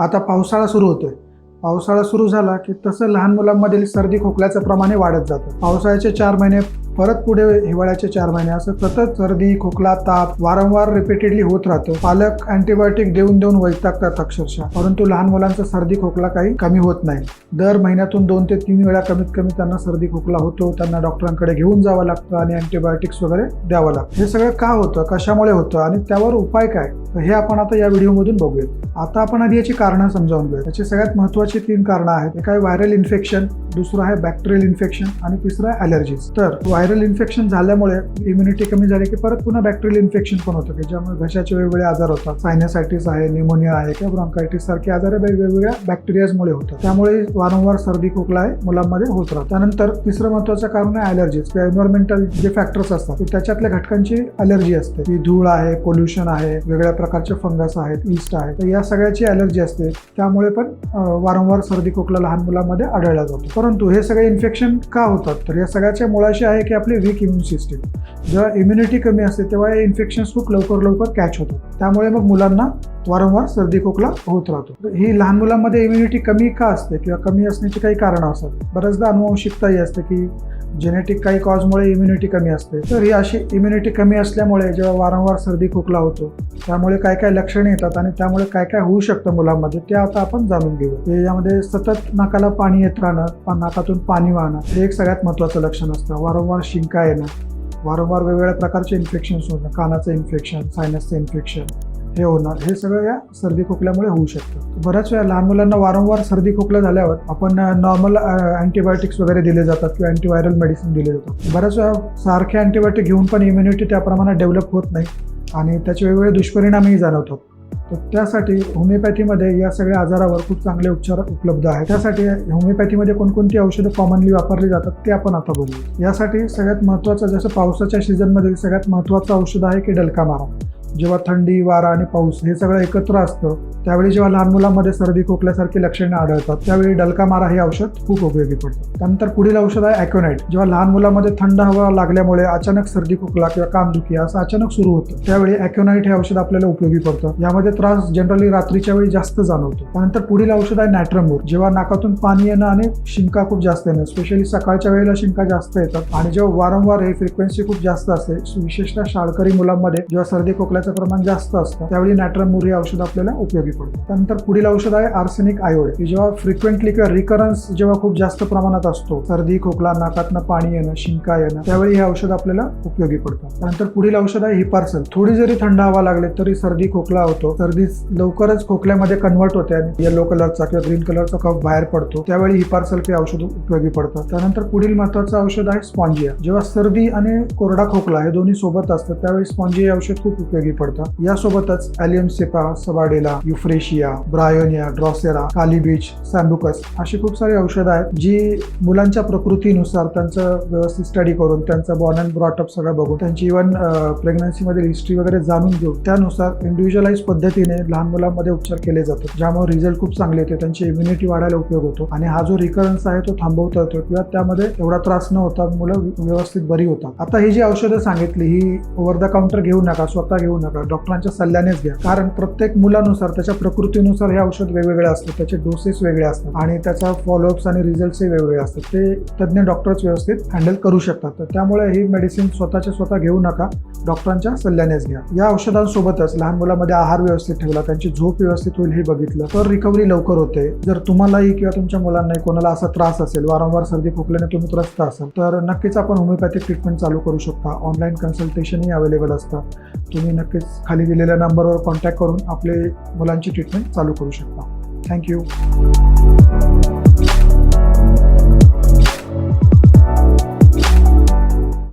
आता पावसाळा सुरू होतोय. पावसाळा सुरू झाला की तसं लहान मुलांमधील सर्दी खोकल्याचं प्रमाणे वाढत जातं. पावसाळ्याचे चार महिने परत पुढे हिवाळ्याचे चार महिने असं सतत सर्दी खोकला ताप वारंवार रिपीटेडली होत राहतो. पालक अँटीबायोटिक देऊन देऊन वैतागतात अक्षरशः. परंतु लहान मुलांचा सर्दी खोकला काही कमी होत नाही. दर महिन्यातून दोन ते तीन वेळा कमीत कमी त्यांना सर्दी खोकला होतो. त्यांना डॉक्टरांकडे घेऊन जावं लागतं आणि अँटीबायोटिक्स वगैरे द्यावं लागतं. हे सगळं का होतं? कशामुळे होतं? आणि त्यावर उपाय काय? तर हे आपण आता या व्हिडिओमधून बघूयात. आता आपण आधी याची कारणं समजावून घेऊया त्याची सगळ्यात महत्त्वाची तीन कारणं आहेत. एक आहे व्हायरल इन्फेक्शन दुसरं आहे बॅक्टेरियल इन्फेक्शन आणि तिसरं आहे अलर्जीज तर व्हायरल इन्फेक्शन झाल्यामुळे इम्युनिटी कमी झाली की परत पुन्हा बॅक्टेरियल इन्फेक्शन पण होतं की ज्यामुळे घशाचे वेगवेगळे आजार होतात. सायनसायटिस आहे निमोनिया आहे किंवा ब्रॉन्कायटिस सारखे आजार वेगवेगळ्या बॅक्टेरियाजमुळे होतात. त्यामुळे वारंवार सर्दी खोकला आहे मुलांमध्ये होत राहतात. त्यानंतर तिसरं महत्त्वाचं कारण आहे अलर्जीज किंवा एन्व्हायरमेंटल जे फॅक्टर्स असतात ते त्याच्यातल्या घटकांची अलर्जी असते. की धूळ आहे पोल्युशन आहे वेगळ्या प्रकारचे फंगस आहेत ईस्ट आहे. तर या सगळ्याची अलर्जी असते. त्यामुळे पण वारंवार सर्दी खोकला लहान मुलांमध्ये आढळला जातो. परंतु हे सगळे इन्फेक्शन का होतात? तर या सगळ्याच्या मुळाशी आहे की आपली वीक इम्युन सिस्टीम जेव्हा इम्युनिटी कमी असते तेव्हा हे इन्फेक्शन्स खूप लवकर लवकर कॅच होतात. त्यामुळे मग मुलांना वारंवार सर्दी खोकला होत राहतो. तर ही लहान मुलांमध्ये इम्युनिटी कमी का असते किंवा कमी असण्याची काही कारणं असतात? बऱ्याचदा अनुवंशिकताही असते की जेनेटिक काही कॉजमुळे इम्युनिटी कमी असते. तर ही अशी इम्युनिटी कमी असल्यामुळे जेव्हा वारंवार सर्दी खोकला होतो त्यामुळे काय काय लक्षणे येतात आणि त्यामुळे काय काय होऊ शकतं मुलांमध्ये ते आता आपण जाणून घेऊ यामध्ये सतत नाकाला पाणी येत राहणं नाकातून पाणी वाहणं हे एक सगळ्यात महत्त्वाचं लक्षण असतं. वारंवार शिंका येणं वारंवार वेगवेगळ्या प्रकारचे इन्फेक्शन्स होणं कानाचं इन्फेक्शन सायनसचं इन्फेक्शन हे होणार. हे सगळं या सर्दी खोकल्यामुळे होऊ शकतं. बऱ्याच वेळा लहान मुलांना वारंवार सर्दी खोकला झाल्यावर आपण नॉर्मल अँटीबायोटिक्स वगैरे दिले जातात किंवा अँटीव्हायरल मेडिसिन दिले जातात. बऱ्याच वेळा सारखे अँटीबायोटिक घेऊन पण इम्युनिटी त्या प्रमाणात डेव्हलप होत नाही आणि त्याचे वेगवेगळे दुष्परिणामही जाणवतात. तर त्यासाठी होमिओपॅथीमध्ये या सगळ्या आजारावर खूप चांगले उपचार उपलब्ध आहेत. त्यासाठी होमिओपॅथीमध्ये कोणकोणती औषधं कॉमनली वापरली जातात ते आपण आता बघूया. यासाठी सगळ्यात महत्त्वाचं जसं पावसाच्या सीझनमध्ये सगळ्यात महत्त्वाचं औषध आहे की डलका मारा. जेव्हा थंडी वारा आणि पाऊस हे सगळं एकत्र असतं त्यावेळी जेव्हा लहान मुलांमध्ये सर्दी खोकल्यासारखी लक्षणे आढळतात त्यावेळी डलका मारा हे औषध खूप उपयोगी पडतं. त्यानंतर पुढील औषध आहे ॲक्युनाईट जेव्हा लहान मुलांमध्ये थंड हवा लागल्यामुळे अचानक सर्दी खोकला किंवा कामदुखी असं अचानक सुरू होतं त्यावेळी ॲक्युनाईट हे औषध आपल्याला उपयोगी पडतं. यामध्ये त्रास जनरली रात्रीच्या वेळी जास्त जाणवतो. त्यानंतर पुढील औषध आहे नॅट्रमूर. जेव्हा नाकातून पाणी येणं आणि शिंका खूप जास्त येणं स्पेशली सकाळच्या वेळेला शिंका जास्त येतात आणि जेव्हा वारंवार हे फ्रिक्वेन्सी खूप जास्त असते विशेषतः शाळकरी मुलांमध्ये जेव्हा सर्दी खोकल्याचं प्रमाण जास्त असतं त्यावेळी नॅट्रमूर हे औषध आपल्याला उपयोगी पडतं त्यानंतर पुढील औषध आहे आर्सेनिक आयोड की जेव्हा फ्रिक्वेंटली किंवा रिकरन्स जेव्हा खूप जास्त प्रमाणात असतो सर्दी खोकला नाकातनं पाणी येणं शिंका येणं त्यावेळी हे औषध आपल्याला उपयोगी पडतं त्यानंतर पुढील औषध आहे हिपार्सल. थोडी जरी थंड हवा लागले तरी सर्दी खोकला होतो सर्दी लवकरच खोकल्यामध्ये कन्वर्ट होते आणि येलो कलरचा किंवा ग्रीन कलरचा कफ बाहेर पडतो त्यावेळी हिपार्सल हे औषध उपयोगी पडतं त्यानंतर पुढील महत्वाचं औषध आहे स्पॉन्जिया जेव्हा सर्दी आणि कोरडा खोकला हे दोन्ही सोबत असतात त्यावेळी स्पॉन्जिया औषध खूप उपयोगी पडतं यासोबतच ॲलियम सेपा सबाडेला युफ्रेशिया ब्रायोनिया ड्रॉसेरा कालीबीच सॅम्बुकस अशी खूप सारी औषधं आहेत जी मुलांच्या प्रकृतीनुसार त्यांचं व्यवस्थित स्टडी करून त्यांचं बॉर्न अँड ब्रॉटअप सगळं बघून त्यांची इव्हन प्रेग्नन्सीमध्ये हिस्ट्री वगैरे जाणून घेऊन त्यानुसार इंडिव्हिज्युअलाइज पद्धतीने लहान मुलांमध्ये उपचार केले जातात. ज्यामुळे रिझल्ट खूप चांगले येते त्यांची इम्युनिटी वाढायला उपयोग होतो आणि हा जो रिकरन्स आहे तो थांबवता येतो किंवा त्यामध्ये एवढा त्रास न होता मुलं व्यवस्थित बरी होतात. आता ही जी औषधं सांगितली ही ओव्हर द काउंटर घेऊ नका स्वतः घेऊ नका. डॉक्टरांच्या सल्ल्यानेच घ्या. कारण प्रत्येक मुलानुसार त्याच्या प्रकृतीनुसार हे औषध वेगवेगळे असतात. त्याचे डोसेस वेगळे असतात. आणि त्याचा फॉलोअप्स आणि रिझल्ट्सही वेगवेगळे असतात. ते तज्ज्ञ डॉक्टरच व्यवस्थित हँडल करू शकतात. तर त्यामुळे ही मेडिसिन स्वतःच्या स्वतः घेऊ नका. डॉक्टरांच्या सल्ल्यानेच घ्या. या औषधांसोबतच लहान मुलामध्ये आहार व्यवस्थित ठेवला त्यांची झोप व्यवस्थित होईल हे बघितलं तर रिकव्हरी लवकर होते. जर तुम्हालाही किंवा तुमच्या मुलांनाही कोणाला असा त्रास असेल वारंवार सर्दी खोकल्याने तुम्ही त्रस्त असाल तर नक्कीच आपण होमिओपॅथिक ट्रीटमेंट चालू करू शकता. ऑनलाईन कन्सल्टेशनही अवेलेबल असतं तुम्ही नक्की नक्कीच खाली दिलेल्या नंबरवर कॉन्टॅक्ट करून आपले मुलांची ट्रीटमेंट चालू करू शकता. थँक्यू